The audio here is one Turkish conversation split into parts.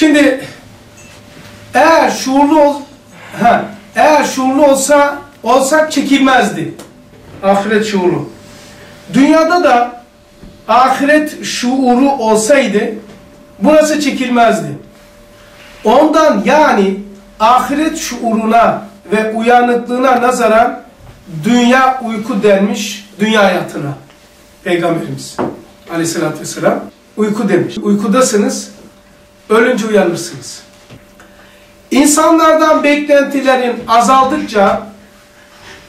Şimdi eğer şuurlu ol, ha, eğer şuurlu olsa olsak çekilmezdi. Ahiret şuuru. Dünyada da ahiret şuuru olsaydı burası çekilmezdi. Ondan yani ahiret şuuruna ve uyanıklığına nazaran dünya uyku denmiş dünya hayatına. Peygamberimiz aleyhissalatü vesselam uyku demiş. Uykudasınız, ölünce uyanırsınız. İnsanlardan beklentilerin azaldıkça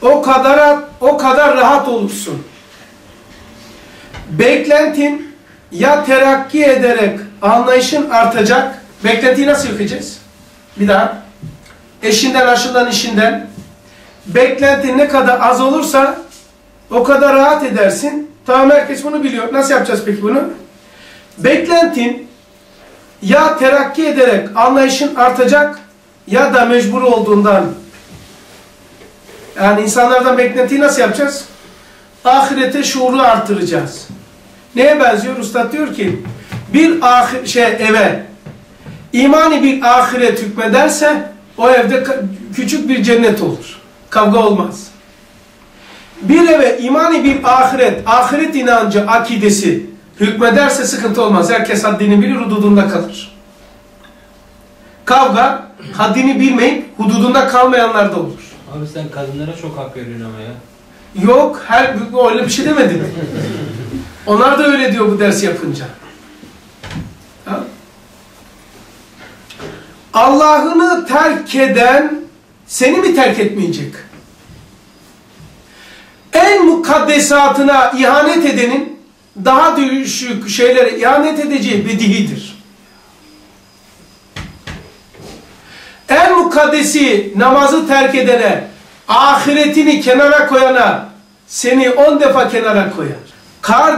o kadar o kadar rahat olursun. Beklentin ya terakki ederek anlayışın artacak. Beklentiyi nasıl yıkacağız? Bir daha. Eşinden, aşından, işinden. Beklentin ne kadar az olursa o kadar rahat edersin. Tamam herkes bunu biliyor. Nasıl yapacağız peki bunu? Beklentin ya terakki ederek anlayışın artacak ya da mecbur olduğundan yani insanlardan beklentiyi nasıl yapacağız? Ahirete şuuru artıracağız. Neye benziyor? Ustad diyor ki bir ahir, şey eve imani bir ahiret hükmederse o evde küçük bir cennet olur. Kavga olmaz. Bir eve imani bir ahiret, ahiret inancı, akidesi hükmederse sıkıntı olmaz. Herkes haddini bilir, hududunda kalır. Kavga, haddini bilmeyip hududunda kalmayanlar da olur. Abi sen kadınlara çok hak veriyorsun ama ya. Yok, her öyle bir şey demedim. Onlar da öyle diyor bu ders yapınca. Allah'ını terk eden seni mi terk etmeyecek? En mukaddesatına ihanet edenin daha düşük şeylere ihanet edeceği bedihidir. En mukaddesi namazı terk edene, ahiretini kenara koyana seni on defa kenara koyar. Kar